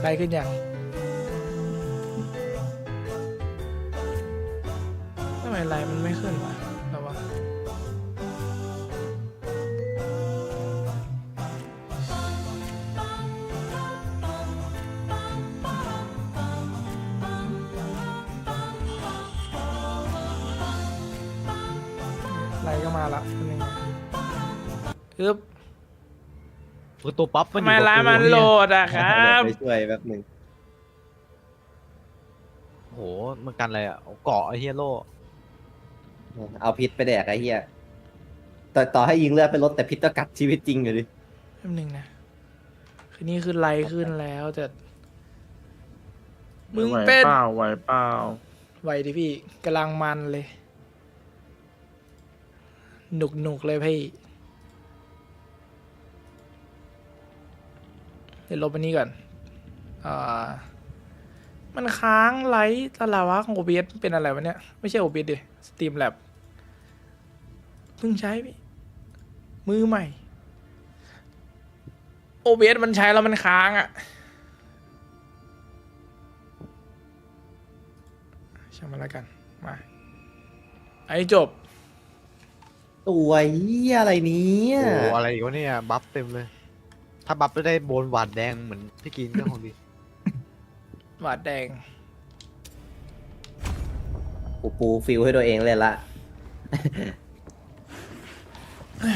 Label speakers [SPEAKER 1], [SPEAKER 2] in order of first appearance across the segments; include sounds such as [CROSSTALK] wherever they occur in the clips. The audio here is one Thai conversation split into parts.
[SPEAKER 1] ไล่ขึ้นยังทำไมไลน์มันไม่ขึ้นวะแต่ว่าไลน์ก็มาละเป็นยังไงอึ๊บ
[SPEAKER 2] คือตัวปั๊บมัน
[SPEAKER 1] ทำ
[SPEAKER 2] อยู่
[SPEAKER 1] ไม
[SPEAKER 2] กับ
[SPEAKER 1] ร้าน
[SPEAKER 2] กู
[SPEAKER 1] มันโหล
[SPEAKER 2] เนี่ย
[SPEAKER 1] ดอะครับ
[SPEAKER 3] ไปช่วยแป๊บหนึง
[SPEAKER 2] โหมันกันอะไรอะเอาเกาะไอ้เฮียโล
[SPEAKER 3] เอาพิษไปแดกไอ้เหี้ยต่อต่อให้ยิงเลือดไปลดแต่พิษก็กัดชีวิตจริงอยู่ดิ
[SPEAKER 1] แป๊บนึงนะ คือนี่คือไลน์ขึ้นแล้วแต่ มึง
[SPEAKER 4] ไหว
[SPEAKER 1] เป็น
[SPEAKER 4] เปล่าไหวเปล่า
[SPEAKER 1] ไหวดิพี่กำลังมันเลย หนุกหนุกๆเลยพี่ ดี๋ยวลบอันนี้ก่อนอ่ามันค้างไลท์อะไรวะของ OBS เป็นอะไรวะเนี่ย ไม่ใช่ OBS ดิ Steam Lab เพิ่งใช้พี่มือใหม่ OBS มันใช้แล้วมันค้างอะ่ะช่างมันแล้วกัน มา ไอ้จบ
[SPEAKER 3] ตัวเหี้ยอะไรเนี้ย
[SPEAKER 2] โอ้อะไรอีกวะเนี่ย บัฟเต็มเลย ถ้าบัฟได้โบนหวานแดงเหมือนพี่กินก็คงดี
[SPEAKER 1] บาดแดง
[SPEAKER 3] กูปูฟิลให้ตัวเองเลยละ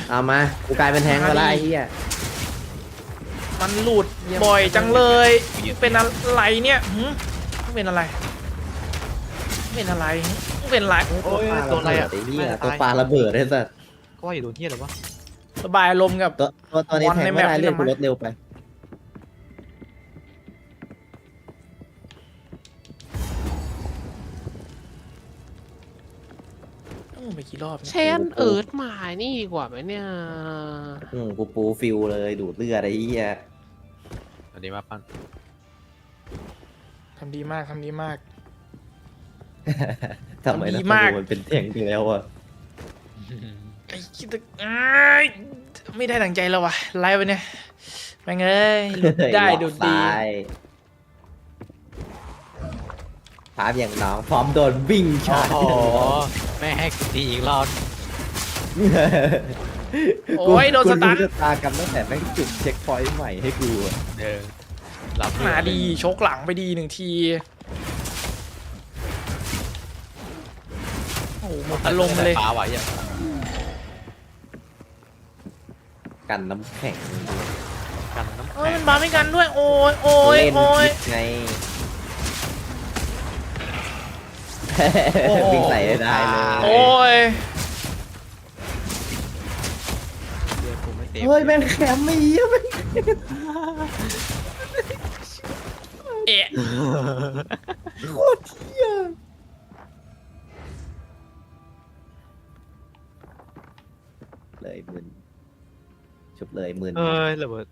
[SPEAKER 3] เอามา กูกลายเป็นแทงค์แล้วละไอ้เหี้ย
[SPEAKER 1] มันหลุดบ่อยจังเลย เป็นอะไรเนี่ยหืมเป็นอะไร เป็นอะไร เป็นอะไร
[SPEAKER 2] โอ้ยตัวอะไรอะ
[SPEAKER 3] ไอ้เหี้ย
[SPEAKER 2] ไม่
[SPEAKER 3] ตัว
[SPEAKER 2] ตาย
[SPEAKER 3] ปลาระเบิดไอ้สัส
[SPEAKER 2] ก็ว่าอยู่โดนเฮียหรอวะ
[SPEAKER 1] สบายลมณ์กับ
[SPEAKER 3] ตัวตัวตัวนี้
[SPEAKER 1] วัน
[SPEAKER 3] แทง
[SPEAKER 1] ใน
[SPEAKER 3] ไม่ได้
[SPEAKER 1] แมป
[SPEAKER 3] เลือด
[SPEAKER 1] ที่
[SPEAKER 3] กู
[SPEAKER 1] ทำไม
[SPEAKER 3] ลดเร็วไป
[SPEAKER 1] ต้องไปกี่รอบเนี่ย
[SPEAKER 5] เชนเอิร์ธมานี่ดีกว่าไหมเนี่ย
[SPEAKER 3] อืมกูปูฟิลเลยดูดเลือดไอ้เหี้ย
[SPEAKER 2] อันนี้มาปั้น
[SPEAKER 1] ทำดีมาก ทำดีมาก
[SPEAKER 3] ทำไม
[SPEAKER 1] ดี
[SPEAKER 3] นะ
[SPEAKER 1] มาก
[SPEAKER 3] มันเป็นแทงไปแล้วอะ
[SPEAKER 1] ไอ้คิดตึกอ้ายไม่ได้ดังใจแล้ววะไลฟ์ไปเนี่ยแม่งเอ้ยหลุดได้
[SPEAKER 3] หลอก
[SPEAKER 1] ดูดดี
[SPEAKER 3] ซ้ายภาพอย่างน้องพร้อมโดนวิ่งชา
[SPEAKER 2] โอ้
[SPEAKER 3] ร์จ
[SPEAKER 2] โหไม่ให้กูตีอีกรอบ
[SPEAKER 1] โอ้ยโดนสตัน
[SPEAKER 3] กูรู้ชะตากรรมตั้งแต่แม่งจุดเช็คพอยต์ใหม่ให้กูอะ
[SPEAKER 2] เออรับ
[SPEAKER 1] มาดีชกหลังไปดีหนึ่งทีโอ้โหหมดอารมณ์เลย
[SPEAKER 2] ฟ้าไหวอะ
[SPEAKER 3] กันน้ำแข็ง
[SPEAKER 2] กันน้ำ
[SPEAKER 1] เอ้
[SPEAKER 2] แข็
[SPEAKER 1] ย
[SPEAKER 2] ง
[SPEAKER 1] มันบาไม่กันด้วย โอ้ยโอ้ย
[SPEAKER 3] เล่น
[SPEAKER 1] โอ้ย
[SPEAKER 3] พิษไง
[SPEAKER 1] โอ้โห
[SPEAKER 3] วิ่งใส่ได้เลย
[SPEAKER 1] โอ้ย
[SPEAKER 2] เดือนกูไม่เต็ม
[SPEAKER 3] เฮ้ยแม่งแคมไม่เยี่ยม
[SPEAKER 1] เอะ
[SPEAKER 3] โคตรเที่ยเลยมึน ชุบเลยมึน
[SPEAKER 2] เอ้ยระเบิด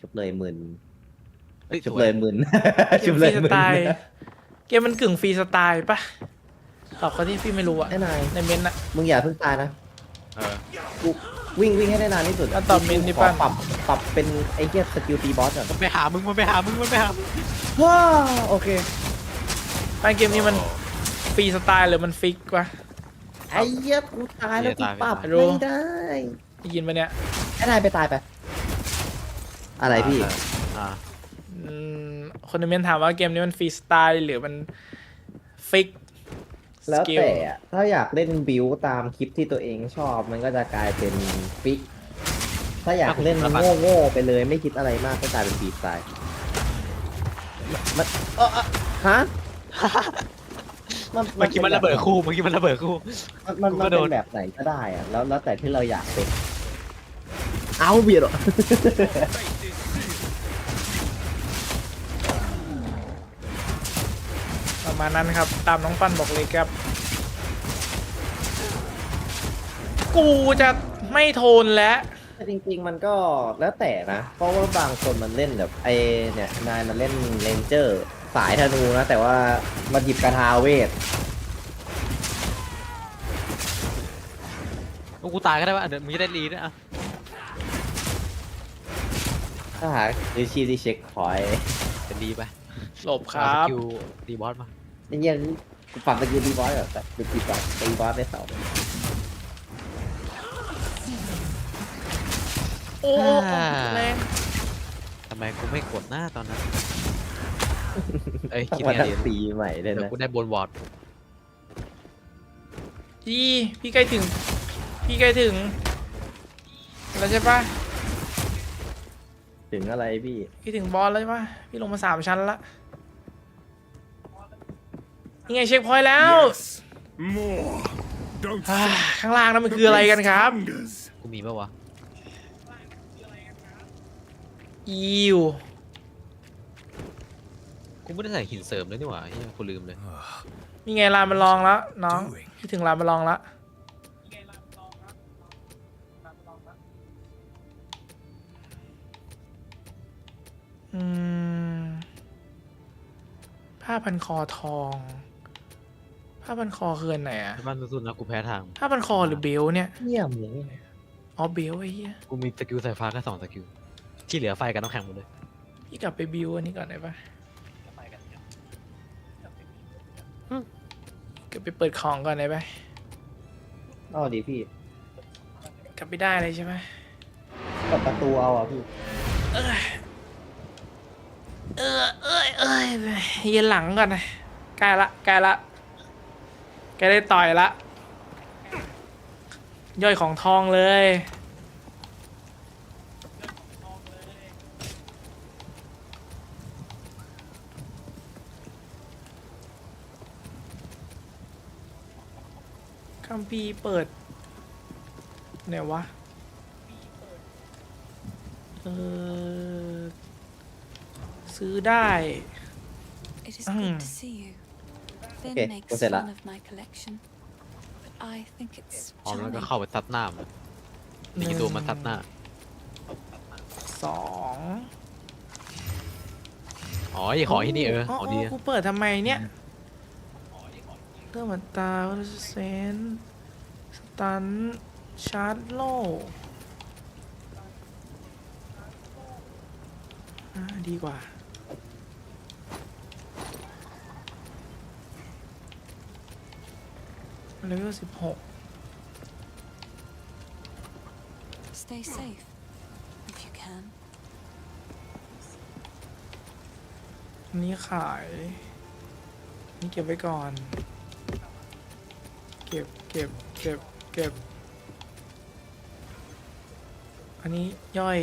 [SPEAKER 3] ชุบเลยมึน
[SPEAKER 2] เฮ้ย
[SPEAKER 3] ชุบ
[SPEAKER 2] สว
[SPEAKER 3] เลยมึน
[SPEAKER 1] เก
[SPEAKER 3] ชุ
[SPEAKER 1] ม
[SPEAKER 3] บ
[SPEAKER 1] ฟ
[SPEAKER 3] เล
[SPEAKER 1] รี
[SPEAKER 3] ย
[SPEAKER 1] ส
[SPEAKER 3] มึน
[SPEAKER 1] ไตล์เกมมันกึ่งฟรีสไตล์ปะตอบเขาที่พี่ไม่รู้อะ
[SPEAKER 3] ไอ้นาย
[SPEAKER 1] ในเมนต์อะ
[SPEAKER 3] มึงอย่าเพิ่งตายนะ
[SPEAKER 2] เออ
[SPEAKER 3] กูวิ่งวิ่งให้ได้นานที่สุด
[SPEAKER 1] แล้วตอบเมนต์ดิ
[SPEAKER 3] ขอ
[SPEAKER 1] ปั้น
[SPEAKER 3] ปรับปรับเป็นไอ้เหี้ยสกิลตีบอสก่อน
[SPEAKER 2] มันไปหามึงมันไปหามึงมันไปหามึง
[SPEAKER 3] ว้าโอเค
[SPEAKER 1] ไอเกมนี้มันฟรีสไตล์หรือมันฟิกวะ
[SPEAKER 3] ไอ้เหี้ยกูตายแล้วกูปรับ
[SPEAKER 1] ไม่ตาย
[SPEAKER 3] ไม่ได้
[SPEAKER 1] ได้ยินปะเนี่ย
[SPEAKER 3] ไอ้นายไปตายไป อะไรพี่
[SPEAKER 2] อ่า
[SPEAKER 1] อืมคนในเมนต์ถามว่าเกมนี้มันฟรีสไตล์หรือมันฟิก
[SPEAKER 3] แล้ว
[SPEAKER 1] สกิล
[SPEAKER 3] แต่อะถ้าอยากเล่นบิวตามคลิปที่ตัวเองชอบ มันก็จะกลายเป็นฟิก ถ้าอยากเล่นโง่ๆไปเลยไม่คิดอะไรมากก็กลายเป็นฟรีสไตล์มันเออเออฮะ
[SPEAKER 2] เมื่อกี้มันระเบิดคู่เมื่อกี้มันระเบิดคู่
[SPEAKER 3] มันมัน
[SPEAKER 2] กู
[SPEAKER 3] มั
[SPEAKER 2] ก็
[SPEAKER 3] น
[SPEAKER 2] โด
[SPEAKER 3] เป็น นแบบไหนก็ได้อะแล้วแล้วแต่ที่เราอยากเป็น เอาเบียร์หรอ
[SPEAKER 1] ประมาณนั้นครับ ตามน้องปั้นบอกเลยครับ กูจะไม่ทนแล้ว
[SPEAKER 3] แต่จริงๆมันก็แล้วแต่นะ เพราะว่าบางคนมันเล่นแบบไอเนี่ยนายมันเล่นเลนเจอร์สายธนูนะ แต่ว่ามันหยิบกระทาเวท
[SPEAKER 2] กูตายก็ได้วะเดี๋ยวมึงจะได้รีด้วยอะ
[SPEAKER 3] ถ้าหาหรือชีที่เช็คพอยต์
[SPEAKER 2] เป็นดีไป
[SPEAKER 1] หลบค
[SPEAKER 2] เอา
[SPEAKER 1] รั
[SPEAKER 2] ส
[SPEAKER 1] บ
[SPEAKER 2] กิลตีบอสมา
[SPEAKER 3] ไอ้เหี้ยกูปรับสกิลดีบอสแบบดูตีบอสตีบอสได้เสา
[SPEAKER 1] โอ้โอ้โอ้แรง
[SPEAKER 2] ทำไมกูไม่กดหน้าตอนนั้น เอ้ย
[SPEAKER 3] ต้อง
[SPEAKER 2] คิด
[SPEAKER 3] มา
[SPEAKER 2] ไง
[SPEAKER 3] ทั้ง
[SPEAKER 2] ดี
[SPEAKER 3] ปีใหม่เลย
[SPEAKER 2] เดี๋ยว
[SPEAKER 3] นะ
[SPEAKER 2] กูได้บนวอร์ด
[SPEAKER 1] อีพี่ใกล้ถึง พี่ใกล้ถึงแล้วใช่ปะ
[SPEAKER 3] ถึงอะไรพี่
[SPEAKER 1] พี่ถึงบอลแล้วใช่ปะพี่ลงมาสามชั้นละนี่ไงเช็คพอยต์แล้ว
[SPEAKER 4] More. Don't
[SPEAKER 1] อ่า
[SPEAKER 4] stop
[SPEAKER 1] ข้างล่างนั้นมันคืออะไรกันครับ
[SPEAKER 4] fingers.
[SPEAKER 2] กูมีปะวะ
[SPEAKER 1] อิว
[SPEAKER 2] กูไม่ได้ใส่หินเสริมเลยนี่หว่าเฮียกูลืมเลย
[SPEAKER 1] นี่ไงลานมันลองแล้วน้อง
[SPEAKER 4] Doing.
[SPEAKER 1] พี่ถึงลานมันลองแล้ว ผ้าพันคอทอง ผ้าพันคอคืออันไหนอะ
[SPEAKER 2] บ้านสุดๆนะกูแพ้ทาง
[SPEAKER 1] ผ้าพันคอหรือเบลต์เนี่ย
[SPEAKER 3] เยี่ยมเลย
[SPEAKER 1] อ๋อเบลต์ไอ้เหี้ย
[SPEAKER 2] กูมีสกิลสายฟ้าแค่สองสกิล ที่เหลือไฟกับน้ำแข็งหมดเลย
[SPEAKER 1] พี่กลับไปบิวอันนี้ก่อนได้ปะกลับไปเปิดของก่อนได้ปะ
[SPEAKER 3] เอาดีพี่
[SPEAKER 1] กลับไปได้เลยใช่ไหม
[SPEAKER 3] เปิดประตูเอาอะพี่
[SPEAKER 1] เอ เออเอ้ยเอ้ยเย็นหลังก่อนนะใกล้ละใกล้ละใกล้ได้ต่อยละ ย่อยของทองเลย คัมพีเปิดไหนวะ เออ ซื้อได้
[SPEAKER 6] It is
[SPEAKER 1] Mm.
[SPEAKER 6] good to see you. Finn
[SPEAKER 3] Okay,
[SPEAKER 6] makes
[SPEAKER 3] what's it
[SPEAKER 6] fun
[SPEAKER 3] like?
[SPEAKER 6] of my collection, but I think it's
[SPEAKER 2] พร้อมแล้วก็
[SPEAKER 6] charming.
[SPEAKER 2] เข้าไปซัดหน้ามันมีกี่ตัวมันซัดหน้า
[SPEAKER 1] สอง
[SPEAKER 2] อ๋อไอ้ของที่นี่เออของดี
[SPEAKER 1] กูเปิดทำไมเนี่ยเริ่มอัตราเซนสตันชาร์จโลอ่าดีกว่า เลเวลสิบหก
[SPEAKER 6] Stay safe, if you can.
[SPEAKER 1] อันนี้ขาย นี่เก็บไว้ก่อน เก็บ เก็บ เก็บ เก็บ อันนี้ย่อย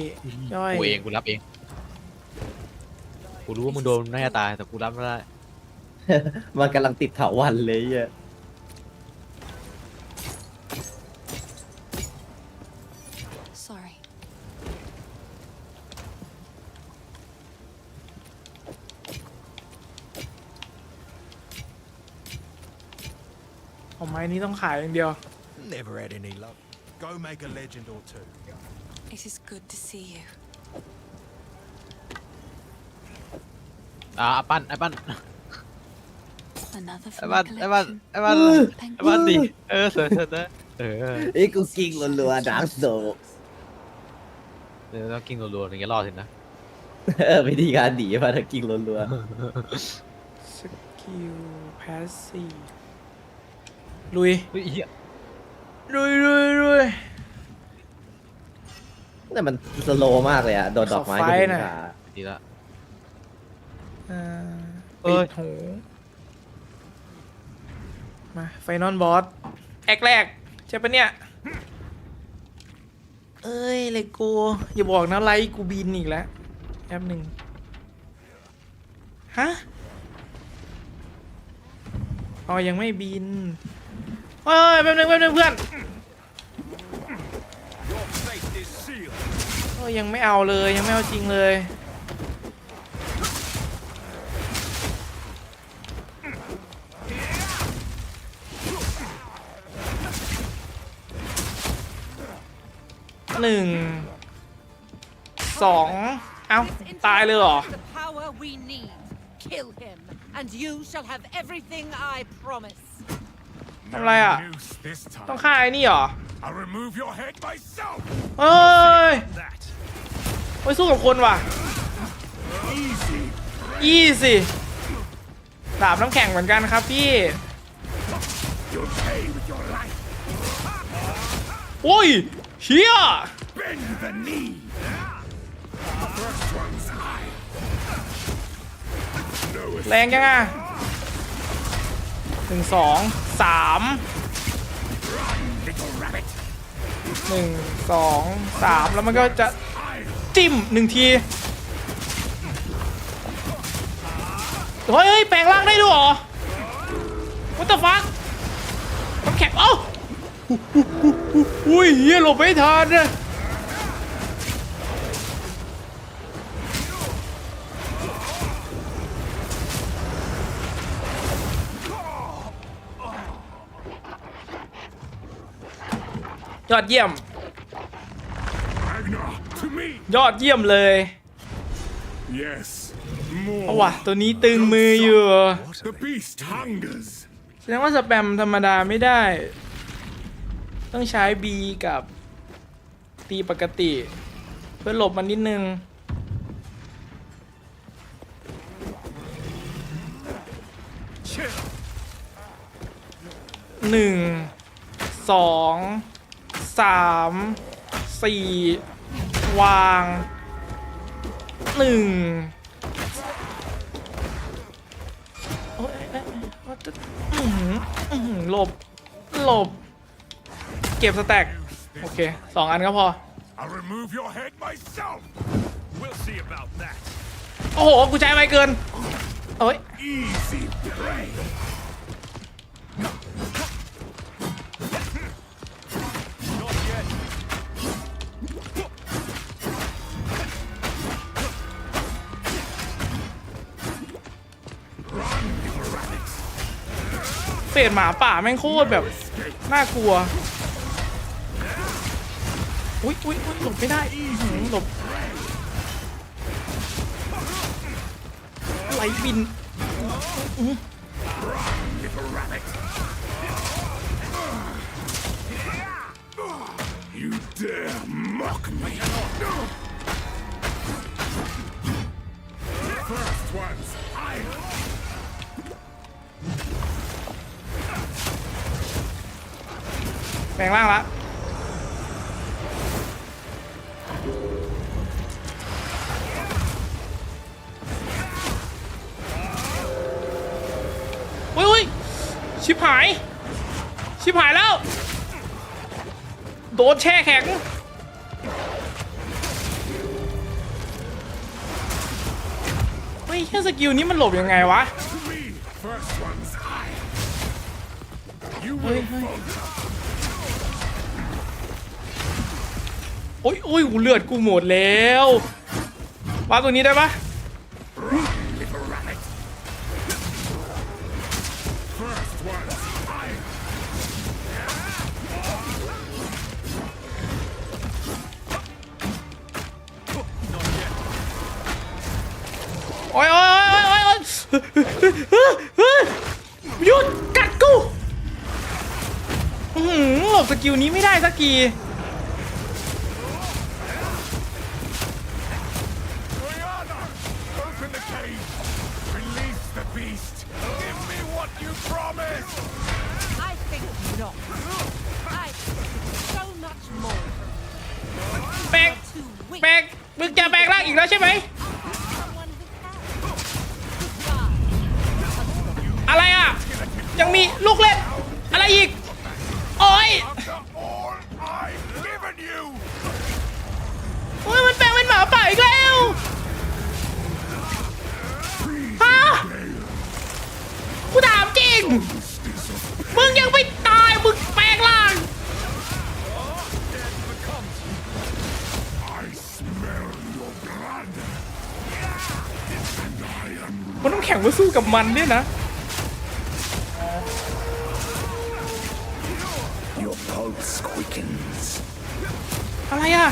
[SPEAKER 1] ย่อย
[SPEAKER 2] กูเองกูรับเอง กูรู้ว่ามึงโดนน่าจะตายแต่กูรับไม่ได้
[SPEAKER 3] มันกำลังติดเถาวันเลยเหี้
[SPEAKER 1] ม้นี้ต้องขายอย่างเดียว
[SPEAKER 4] Never had any luck. Go make a legend or two.
[SPEAKER 6] It is good to see you.
[SPEAKER 2] อ่าปั้นไอ้ปั้น
[SPEAKER 6] Another
[SPEAKER 2] ไอ้
[SPEAKER 6] from
[SPEAKER 2] ปั้
[SPEAKER 6] my
[SPEAKER 2] นไอ้ปั้น
[SPEAKER 6] collection.
[SPEAKER 2] ไอ้ปั้น
[SPEAKER 6] Thank
[SPEAKER 2] ไอ้ปั้น
[SPEAKER 6] you.
[SPEAKER 2] ดิเออเสร็จเสร็จแล้วเออ
[SPEAKER 3] เอ้ยกูกิ้งรัวๆดังโซ
[SPEAKER 2] เดี๋ยวต้องกินรัวๆถึงจะรอดถึงนะ
[SPEAKER 3] เออวิธีการดีมาถ้ากิ้งรัว
[SPEAKER 1] สกิลแพสซีฟ ลุย
[SPEAKER 2] เฮ้ยเหี้ย
[SPEAKER 1] ลุยลุยลุย
[SPEAKER 3] ๆแต่มันสโลว์มากเลยอะโดนดอกไม้
[SPEAKER 1] ขอไฟ
[SPEAKER 3] ก็ถึง
[SPEAKER 1] หน่อย
[SPEAKER 3] ขา
[SPEAKER 2] ดีละ
[SPEAKER 1] อ่า
[SPEAKER 2] เอ้
[SPEAKER 1] ปิ
[SPEAKER 2] ย
[SPEAKER 1] ดหูมาไฟนอลบอสแอกแรกใช่ปะเนี่ย เอ้ยเลยกู อย่าบอกนะไลท์กูบินอีกแล้วแป๊บหนึ่งฮะอ๋อยังไม่บิน เฮ้ยแป๊บหนึงแป๊บหนึงเพื่อน
[SPEAKER 4] Your fate is sealed.
[SPEAKER 1] เอ้ยยังไม่เอาเลยยังไม่เอาจริงเลยหนึ่งสองเอ้าตายเลยเหรอ
[SPEAKER 7] The power we need. Kill him, and you shall have everything I promise.
[SPEAKER 1] ทำอะไรอะ
[SPEAKER 4] Noose this
[SPEAKER 1] ต้อง
[SPEAKER 4] time.
[SPEAKER 1] ฆ่าไอ้นี่เหรอ
[SPEAKER 4] I'll remove your head myself.
[SPEAKER 1] เอ้ย
[SPEAKER 4] That.
[SPEAKER 1] ไปสู้กับคนว่ะ
[SPEAKER 4] Easy.
[SPEAKER 1] ยี่สิดาบน้ำแข็งเหมือนกันครับพี่
[SPEAKER 4] You'll pay with your life.
[SPEAKER 1] โอ้ยเฮีย
[SPEAKER 4] Bend the knee. First one's high. No
[SPEAKER 1] แรงยังอะ หนึ่งสองสามหนึ่งสองสามแล้วมันก็จะจิ้มหนึ่งทีเฮ้ยแปลงร่างได้ด้วยเหรอ What the fuck น้ำแข็งเอ้าอุ้ยเฮียหลบไม่ทันนะย อดเยี่ยม
[SPEAKER 4] Ragnar, to me.
[SPEAKER 1] ยอดเยี่ยมเลย
[SPEAKER 4] Yes. More.
[SPEAKER 1] เอาว่ะตัวนี้ตึงมืออยู่
[SPEAKER 4] The beast hungers.
[SPEAKER 1] แสดงว่าสแปมธรรมดาไม่ได้ ต้องใช้ B กับตีปกติ เพื่อหลบมันนิดนึง
[SPEAKER 4] Chill.
[SPEAKER 1] หนึ่งสอง สามสี่วางหนึ่งโอ๊ยเอ๊ะเอ๊ะเอ๊ะอื้อหืออื้อหือหลบ หลบ เก็บสแต็กโอเคสองอันก็พอ โอ้โห กูใช้ไปเกิน เอ้ย เศษหมาป่าแม่งโคตรแบบน่ากลัว อุ้ยอุ้ยอุ๊ยหลบไม่ได้หลบไหลบิน
[SPEAKER 4] Little
[SPEAKER 1] ลงร่างละอุ้ยอุ้ยชิบหาย ชิบหายแล้ว โดนแช่แข็งเฮ้ยแค่สกิลนี้มันหลบยังไงวะ เฮ้ยเฮ้ย โอ้ยโอ้ยกูเลือดกูหมดแล้ววาตัวนี้ได้ปะโอ้ยโอ้ยโอ้ยโอ้ยโอ้ยหยุดกัดกูหือหลบสกิลนี้ไม่ได้สักที แปลกแปลกมึงจะแปลงร่างอีกแล้วใช่ไหมอะไรอะ ยังมีลูกเล่น อะไรอีก โอ้ยโอ้ยมันแปลงเป็นหมาป่าอีกแล้วฮะกูถามจริง มาสู้กับมันเนี่ยนะ
[SPEAKER 4] your pulse quickens.
[SPEAKER 1] อะไรอะ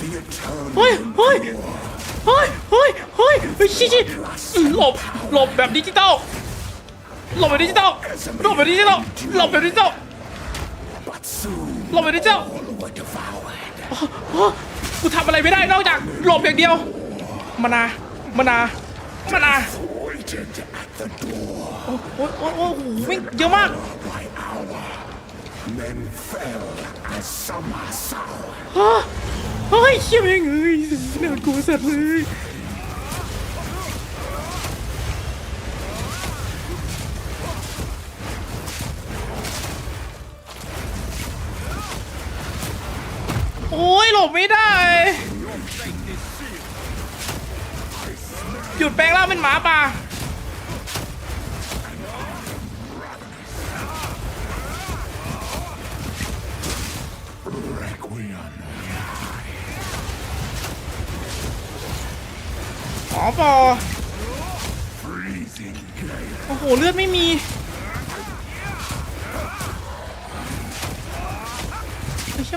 [SPEAKER 4] The eternal
[SPEAKER 1] เฮ้ย เฮ้ย เฮ้ย เฮ้ย เฮ้ยเฮ้ยชิชิอืมหลบ หลบแบบดิจิตอล หลบแบบดิจิตอล หลบแบบดิจิตอล หลบแบบดิจิตอล
[SPEAKER 4] but soon
[SPEAKER 1] หลบแบบดิจิตอล
[SPEAKER 4] were devoured.
[SPEAKER 1] ฮะกูทำอะไรไม่ได้นอกจากหลบอย่างเดียว มานา มานา มานา
[SPEAKER 4] Will waited at the door
[SPEAKER 1] โอ้โอ้โอ้โหวิ่งเยอะมาก
[SPEAKER 4] by hour, men fell as summer sour.
[SPEAKER 1] ฮะเฮ้ยเชี่ยแม่งเอ้ยน่ากลัวสัตว์เลยโอ้ยหลบไม่ได้ หยุดแปลงร่างเป็นหมาป่า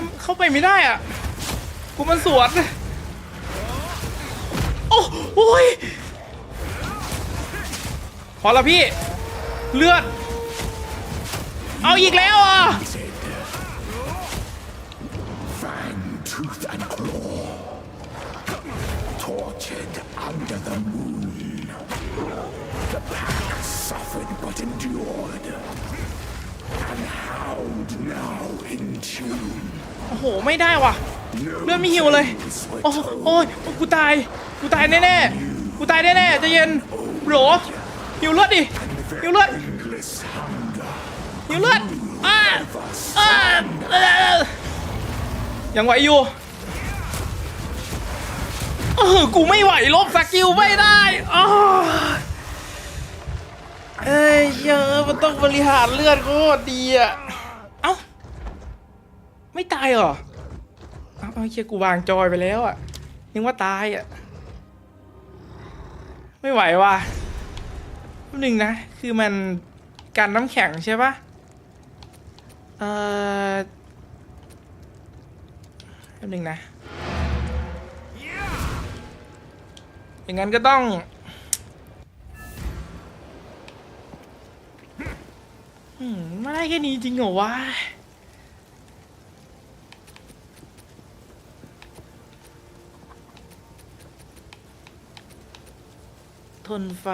[SPEAKER 1] ไม่ใช่เข้าไปไม่ได้อะ กูมันสวนโอ้โอ้ยพอแล้วพี่ เลือด เอาอีกแล้วอะ
[SPEAKER 4] Fang, tooth, and claw. Tortured under the moon. The pack suffered but endured. And hound now in tune.
[SPEAKER 1] โอ้โหไม่ได้ว่ะ เลือดไม่หิวเลย โอ้โอ้ยกูตาย กูตายแน่ๆ กูตายแน่ๆจะเย็นโหลหิวเลือดดิหิวเลือดหิวเลือดอ้าอ้าเอ่อยังไหวอยู่เออกูไม่ไหวลบสกิลไม่ได้อ้เอ้ยเยอะมันต้องบริหารเลือดโคตรดีอะ ไม่ตายหรอเอ้าเอาเชียกูวางจอยไปแล้วอะยังว่าตายอะ ไม่ไหวว่ะหนึ่งนะ คือมันกันน้ำแข็งใช่ปะเอ่อแป๊บหนึ่งนะอย่างนั้นก็ต้อง อืมไม่ได้แค่นี้จริงเหรอวะ ทนไฟ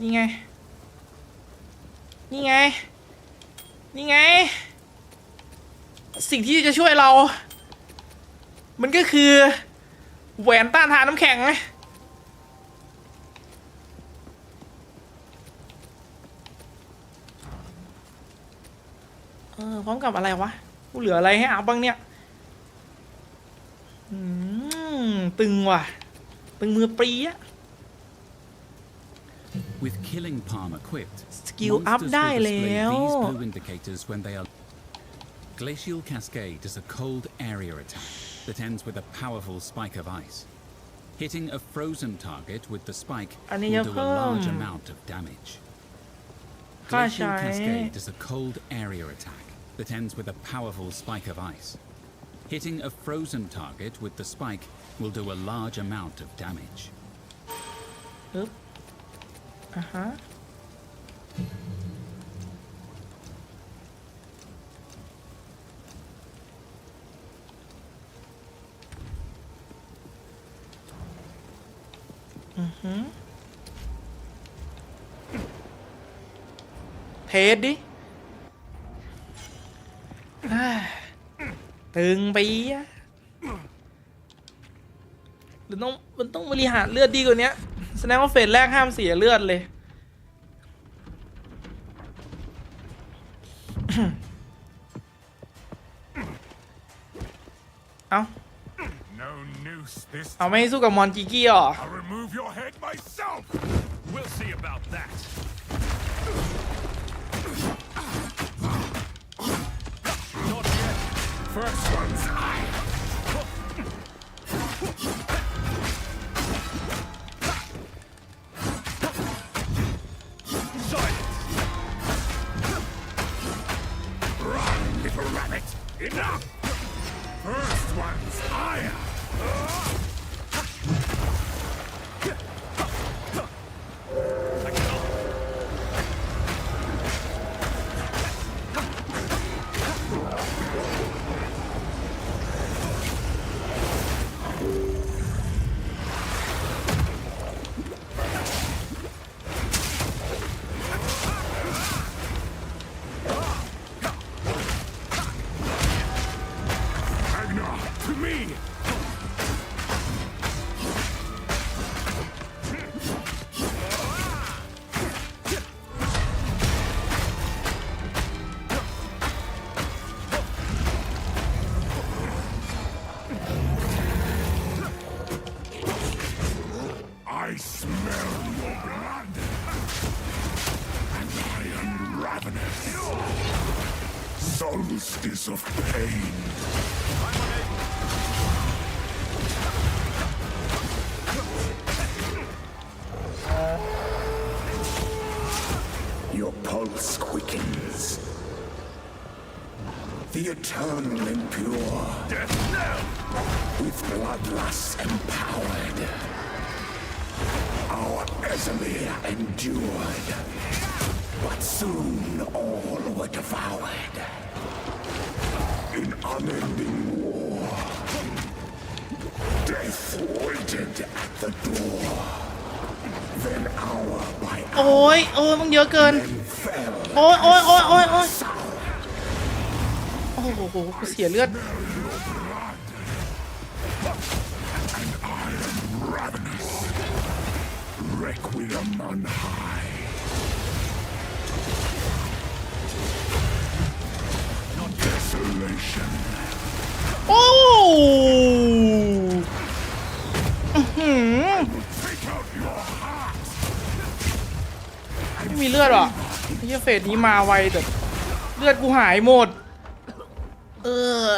[SPEAKER 1] นี่ไง นี่ไง นี่ไง สิ่งที่จะช่วยเรา มันก็คือ แหวนต้านทานน้ำแข็ง เออ พร้อมกับอะไรวะ กูเหลืออะไรให้อัพบ้างเนี่ยอืมตึงว่ะ ตึงมือปรีอะ
[SPEAKER 8] With killing palm equipped,
[SPEAKER 1] Skill up
[SPEAKER 8] monsters
[SPEAKER 1] ได้
[SPEAKER 8] will
[SPEAKER 1] แล้
[SPEAKER 8] display
[SPEAKER 1] ว
[SPEAKER 8] these blue indicators when they are. Glacial Cascade is a cold area attack that ends with a powerful spike of ice. Hitting a frozen target with the spike
[SPEAKER 1] อันนี้
[SPEAKER 8] will
[SPEAKER 1] จะ
[SPEAKER 8] do
[SPEAKER 1] เพิ่
[SPEAKER 8] a
[SPEAKER 1] ม
[SPEAKER 8] large amount of damage.
[SPEAKER 1] ค่า
[SPEAKER 8] Glacial
[SPEAKER 1] ใช้
[SPEAKER 8] Cascade is a cold area attack that ends with a powerful spike of ice. Hitting a frozen target with the spike will do a large amount of damage.
[SPEAKER 1] Oop. Uh-huh. Mm-hmm. Hết. [SIGHS] ตึงไปอะมันต้องมันต้องบริหารเลือดดีกว่านี้แสดงว่าเฟสแรกห้ามเสียเลือดเลย เอา
[SPEAKER 4] No noose this
[SPEAKER 1] เอาไม่ให้สู้กับมอนจิกี้หรอ
[SPEAKER 4] First one's I smell your blood. And I am ravenous. Solstice of pain. Your pulse quickens. The eternal impure. Death now! With bloodlust empowered. Our Esamir endured. But soon all were devoured. In unending war. Death waited at the door. Then hour by
[SPEAKER 1] โอ้ยโอ้ยมึงเยอะเกิน
[SPEAKER 4] fell
[SPEAKER 1] โอ้ยโอ้ยโอ้ยโอ้ยโอ้ยโอ้โหกูเสียเลือด
[SPEAKER 4] ravenous. Requiem on high. Desolation.
[SPEAKER 1] โอ้อื้อหือ
[SPEAKER 4] Take out your heart.
[SPEAKER 1] ไม่มีเลือดหรอไอ้เหี้ยเฟสนี้มาไวแต่เลือดกูหายหมด เออ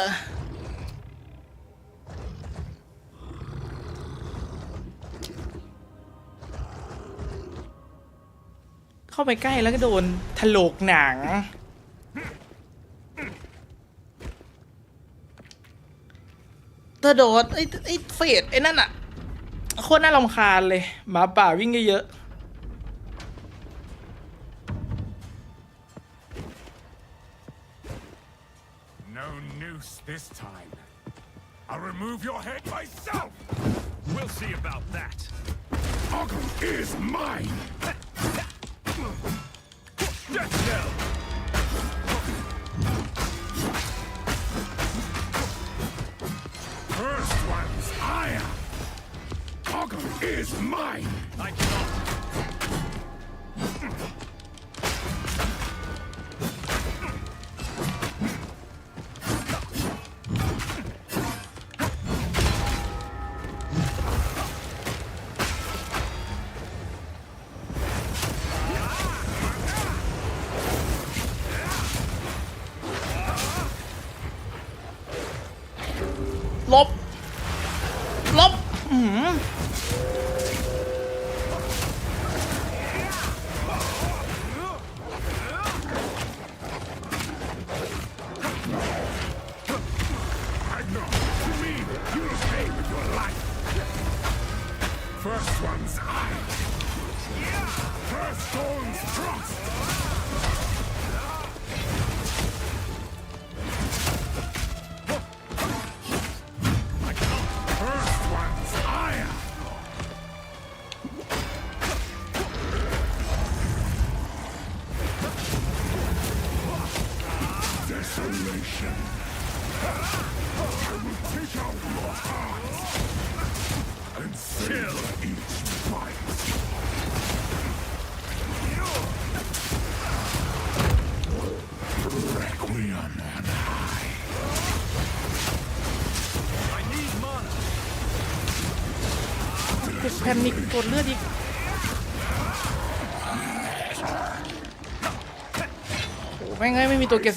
[SPEAKER 1] เข้าไปใกล้แล้วก็โดนถลกหนังเธอโดดไอ้ไอ้เฟดไอ้นั่นอะโคตรน่ารำคาญเลยหมาป่าวิ่งเยอะ
[SPEAKER 4] No noose this time. I'll remove your head myself. We'll see about that. Ogre is mine. First one's iron. Ogre is mine. I cannot.
[SPEAKER 1] พนิคกดเลือดอีกโอ้แม่งเอ้ยไม่มีตัวเก็บ